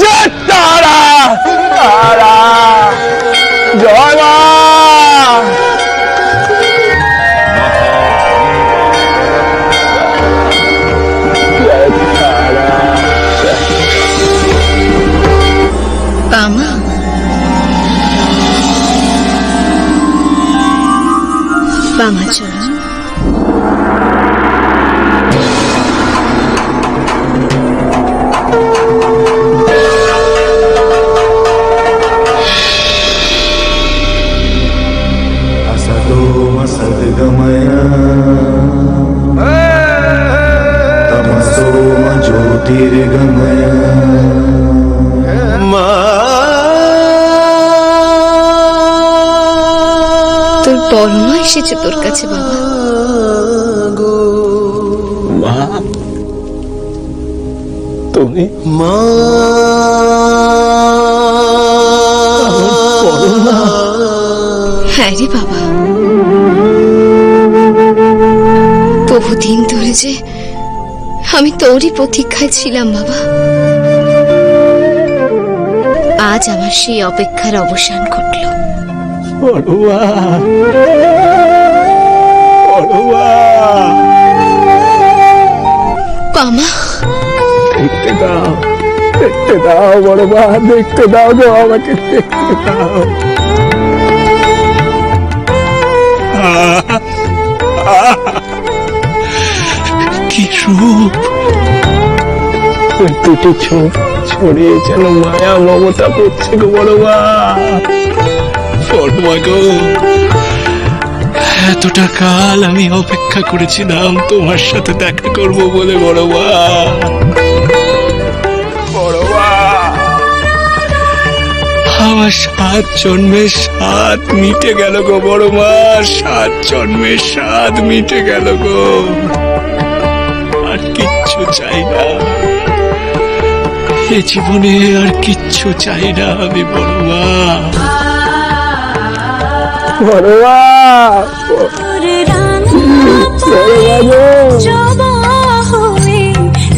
chết ta là ta là giỏi quá. Tám ba mặt trời? তোর বড় এসেছে তোর কাছে বাবা। মা তুমি মা। হ্যাঁ রে বাবা। বহুদিন ধরে যে আমি তোরই প্রতীক্ষায় ছিলাম বাবা। আজ আমার সেই অপেক্ষার অবসান ঘটল। বামা দেখতে দাও দেখতে দাও বড় মা দেখতে দাও গো আমাকে দেখতে দাও। কি রূপ দুটি ছড়িয়ে যেন মায়া মমতা পড়ছে গো বড় মা। গো, এতটা কাল আমি অপেক্ষা করেছিলাম তোমার সাথে দেখা করব বলে বড় মা। বড় মা, আমার সাত জন্মের সাত মিটে গেল গো বড় মা, সাত জন্মের সাত মিটে গেল গো। কিচ্ছু চাই না। এ জীবনে আর কিচ্ছু চাই না আমি বড় মা বড় মা জবা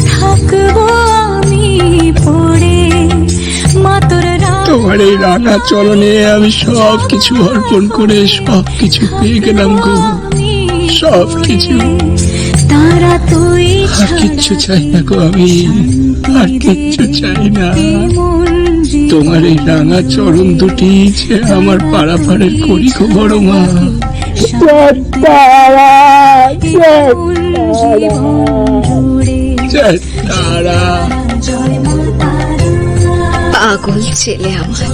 থাকব আমি পড়ে। মাতর তোমার এই রাঙা চরণে আমি সব কিছু অর্পণ করে সব কিছু পেয়ে গেলাম গো। সব কিছু তারা তুই আর কিচ্ছু চাই না গো আমি। আর কিচ্ছু চাই না। তোমার এই রাঙা চরণ দুটি যে আমার পাড়াপাড়ের করি গো বড় মা। পাগল ছেলে আমার।